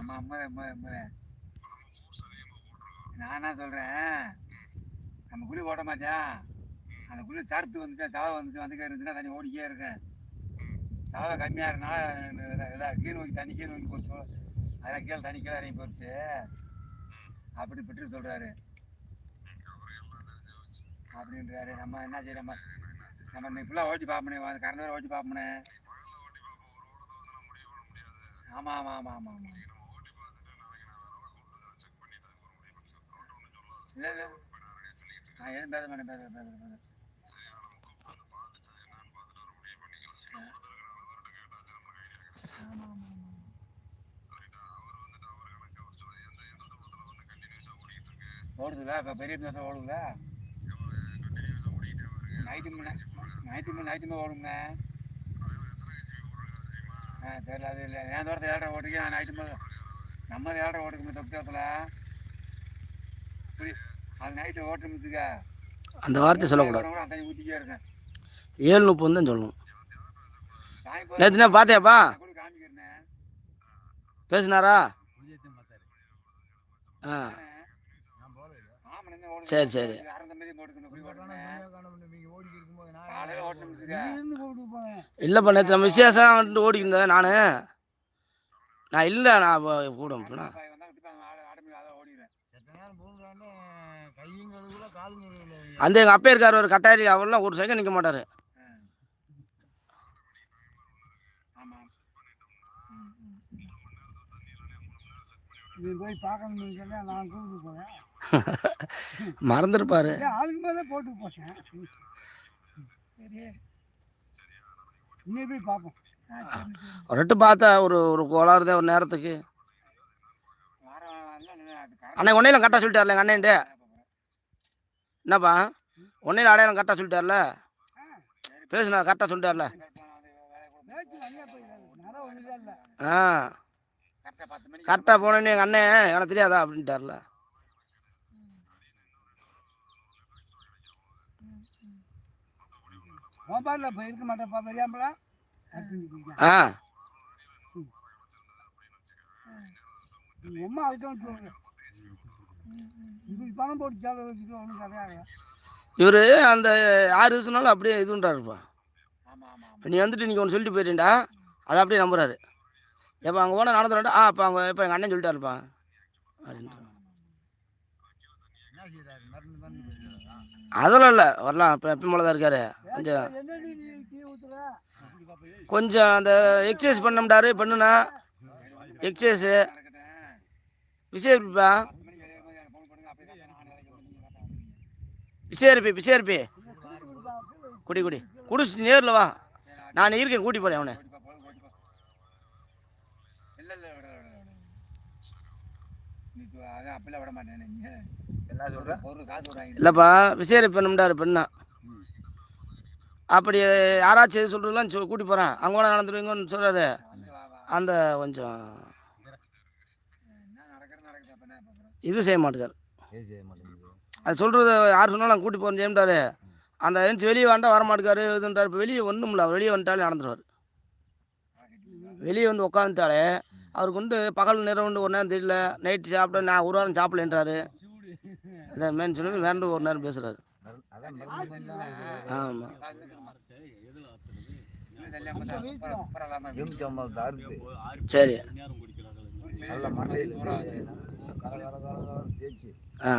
ஆமாம் அம்மா அம்மா நான் என்ன சொல்றேன் நம்ம குழி ஓட மாத்தியா அந்த குழி சரத்து வந்துச்சு? சவ வந்துச்சு வந்துக்க இருந்துச்சுன்னா தண்ணி ஓடிக்கே இருக்கேன் சவ கம்மியாக இருந்தா கீழ் நோக்கி தண்ணி கீழ் நோக்கி போச்சு அதெல்லாம் கீழே தண்ணி கீழே இறங்கி போச்சு அப்படி பெற்று சொல்றாரு. அப்படின்றாரு. நம்ம என்ன செய்ய நம்ம நம்ம இன்னைக்கு ஃபுல்லாக ஓட்டி பார்ப்பனே அந்த கரண்ட் வேறு ஓட்டி பார்ப்பனே ஆமாம் ஆமாம் ஆமாம் ஆமாம் ஆமாம் இல்லை இல்லை நான் எதுவும் பேச மாட்டேன் பேச பேச பேச ஆமாம் ஆமாம் ஓடுதுல இப்போ பெரிய பேச ஓடுதுல நைட்டு மணி நைட்டு மணி நைட்டு மணி ஓடுங்க ஆ தெரியல அது இல்லை ஏன் தூரத்தை ஏழரை ஓட்டுக்கு நைட்டு மணி நம்ம ஏழரை ஓட்டுக்குமே தொக்கத்தில் புரி புரிய அந்த வார்த்தை சொல்லக்கூடாது. ஏழு முப்பது தான் சொல்லணும். நேற்றுனா பார்த்தியாப்பா பேசுனாரா? ஆ. சரி சரி. இல்லைப்பா நேற்று நம்ம விசேஷம் ஓடிக்கிருந்தேன் நான். நான் இல்லை நான் கூட போனா. அந்த எங்கள் அப்பா இருக்கார் ஒரு கட்டாரி அவர்லாம் ஒரு செகண்ட் நிற்க மாட்டார். மறந்துருப்பார். ரெட்டு பார்த்தா ஒரு ஒரு கோளாறுதே ஒரு நேரத்துக்கு. அன்னைக்கு ஒன்றையில கரெக்டாக சொல்லிட்டார்ல எங்கள் அண்ணன்ட்டு. என்னப்பா? ஒன்றையில அடையாளம் கரெக்டாக சொல்லிட்டார்ல? பேசுனா கரெக்டாக சொல்லிட்டார்ல? ஆ. கரெக்டாக போனேன்னு எங்கள் அண்ணன் எனக்கு தெரியாதா அப்படின்ட்டார்ல? மொபைலில் போய் இருக்க மாட்டேன்ப்பா பெரியாம்பளா ஆ இவர் அந்த ஆறு சொன்னாலும் அப்படியே இதுன்றாருப்பா. இப்போ நீ வந்துட்டு நீங்கள் ஒன்று சொல்லிட்டு போயிட்டேன்டா. அதை அப்படியே நம்புறாரு. எப்போ அங்கே போனால் நடந்துடா ஆ இப்போ அவங்க இப்போ எங்கள் அண்ணன் சொல்லிட்டாருப்பா. அப்படின்ட்டு அதெல்லாம் இல்லை. வரலாம். இப்போ எப்பயும் போல தான் இருக்காரு. கொஞ்சம் கொஞ்சம் அந்த எக்ஸசைஸ் பண்ணம்டாரு பண்ணுனா. எக்ஸசைஸு நடக்கட்டும் வந்துருங்க. விசேரிப்பி விசேரிப்பி குடி குடி. குடிச்சு நேரில் வா. நான் இருக்கேன் கூட்டி போகிறேன் அவனை. இல்லைப்பா விசேரி பண்ணம்டாரு பெண்ணா. அப்படி யாராச்சும் எது சொல்கிறதுலாம் சொல் கூட்டி போகிறேன் அங்கே கூட நடந்துருவீங்கன்னு சொல்கிறாரு அந்த கொஞ்சம் இது செய்ய மாட்டேங்கார் அது சொல்கிறது யார் சொன்னாலும் நான் கூட்டி போகிறேன் செய்யட்டாரு அந்த எழுந்துச்சு வெளியே வேண்டாம் வர மாட்டேக்காரு இதுன்றார் இப்போ வெளியே ஒன்றும்ல வெளியே வந்துட்டாலே நடந்துருவார். வெளியே வந்து உட்காந்துட்டாலே அவருக்கு வந்து பகல் நேரம் ஒரு நேரம் தெரியல நைட்டு சாப்பிட நான் ஒரு வாரம் சாப்பிடலன்றாரு. அதை மேன் சொல்லி வேண்டு ஒரு நேரம் பேசுகிறாரு ஆமாம் சரி. நல்ல மண்டையில் தேய்ச்சி ஆ.